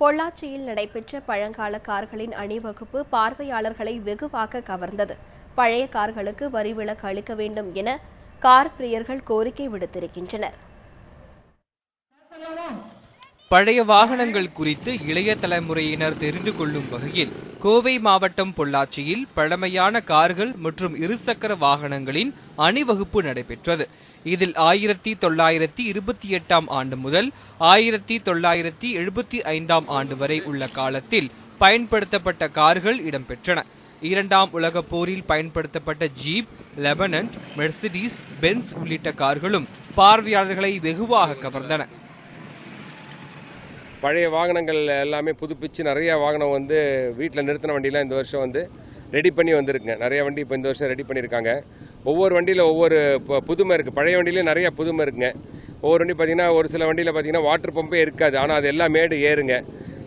பொள்ளாச்சியில் நடைபெற்ற பழங்கால கார்களின் அணிவகுப்பு பார்வையாளர்களை வெகுவாக கவர்ந்தது. பழைய கார்களுக்கு வரி விலக்கு அளிக்க வேண்டும் என கார் பிரியர்கள் கோரிக்கை விடுத்திருக்கின்றனர். பழைய வாகனங்கள் குறித்து இளைய தலைமுறையினர் தெரிந்து கொள்ளும் வகையில் கோவை மாவட்டம் பொள்ளாச்சியில் பழமையான கார்கள் மற்றும் இருசக்கர வாகனங்களின் அணிவகுப்பு நடைபெற்றது. இதில் ஆயிரத்தி தொள்ளாயிரத்தி இருபத்தி எட்டாம் ஆண்டு முதல் ஆயிரத்தி தொள்ளாயிரத்தி எழுபத்தி ஐந்தாம் ஆண்டு வரை உள்ள காலத்தில் பயன்படுத்தப்பட்ட கார்கள் இடம்பெற்றன. இரண்டாம் உலகப் போரில் பயன்படுத்தப்பட்ட ஜீப் லெபனன்ட் மெர்சிடிஸ் பென்ஸ் உள்ளிட்ட கார்களும் பார்வையாளர்களை வெகுவாக கவர்ந்தன. பழைய வாகனங்கள் எல்லாமே புதுப்பிச்சு நிறைய வாகனம் வந்து வீட்டில் நிறுத்தின வண்டிலாம் இந்த வருஷம் வந்து ரெடி பண்ணி வந்திருக்குங்க. நிறைய வண்டி இப்போ இந்த வருஷம் ரெடி பண்ணியிருக்காங்க. ஒவ்வொரு வண்டியில் ஒவ்வொரு புதுமை இருக்குது பழைய வண்டியிலே நிறைய புதுமை இருக்குங்க. ஒவ்வொரு வண்டி பார்த்திங்கன்னா ஒரு சில வண்டியில் பார்த்தீங்கன்னா வாட்டர் பம்பே இருக்காது. ஆனால் அது எல்லாம் மேடு ஏறுங்க.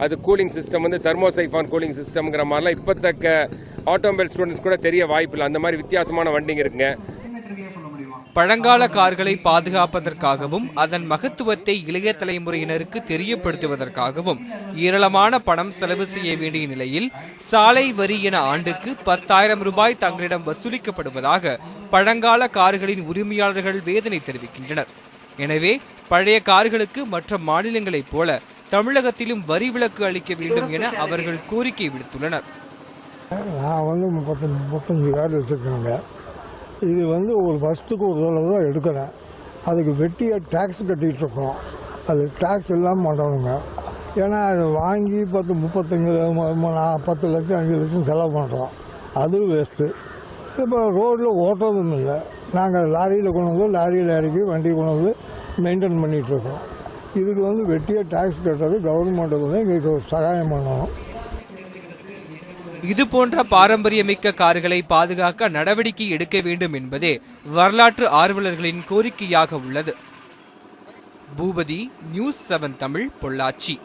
அது கூலிங் சிஸ்டம் வந்து தெர்மோசைஃபான் கூலிங் சிஸ்டம்ங்கிற மாதிரிலாம் இப்போத்தக்க ஆட்டோமொபைல் ஸ்டூடெண்ட்ஸ் கூட தெரிய வாய்ப்பில்லை அந்த மாதிரி வித்தியாசமான வண்டிங்க இருக்குங்க. பழங்கால கார்களை பாதுகாப்பதற்காகவும் அதன் மகத்துவத்தை இளைய தலைமுறையினருக்கு தெரியப்படுத்துவதற்காகவும் ஏராளமான பணம் செலவு செய்ய வேண்டிய நிலையில் சாலை வரி என ஆண்டுக்கு பத்தாயிரம் ரூபாய் தங்களிடம் வசூலிக்கப்படுவதாக பழங்கால கார்களின் உரிமையாளர்கள் வேதனை தெரிவிக்கின்றனர். எனவே பழைய கார்களுக்கு மற்ற மாநிலங்களைப் போல தமிழகத்திலும் வரி விலக்கு அளிக்க வேண்டும் என அவர்கள் கோரிக்கை விடுத்துள்ளனர். நான் வந்து முப்பத்தஞ்சு முப்பத்தஞ்சு கார் வச்சுருக்கேங்க இது வந்து ஒரு வருஷத்துக்கு ஒரு தடவை தான் எடுக்கிறேன். அதுக்கு வெட்டியாக டேக்ஸ் கட்டிகிட்டு இருக்கோம். அது டேக்ஸ் இல்லாமல் பண்ணுறவங்க ஏன்னா அது வாங்கி பத்து முப்பத்தஞ்சு நான் பத்து லட்சம் அஞ்சு லட்சம் செலவு பண்ணுறோம் அது வேஸ்ட்டு இப்போ ரோட்டில் ஓட்டுறதும் இல்லை. நாங்கள் லாரியில் கொண்டு வந்து லாரியில் இறக்கி வண்டி கொண்டு வந்து மெயின்டைன் பண்ணிகிட்ருக்கோம் இதுக்கு வந்து வெட்டியாக டேக்ஸ் கட்டுறது கவர்மெண்ட்டுக்கு வந்து எங்களுக்கு ஒரு சகாயம் பண்ணணும். இது போன்ற பாரம்பரியமிக்க கார்களை பாதுகாக்க நடவடிக்கை எடுக்க வேண்டும் என்பதே வரலாற்று ஆர்வலர்களின் கோரிக்கையாக உள்ளது. Bhoopathi news seven Tamil Pollachi.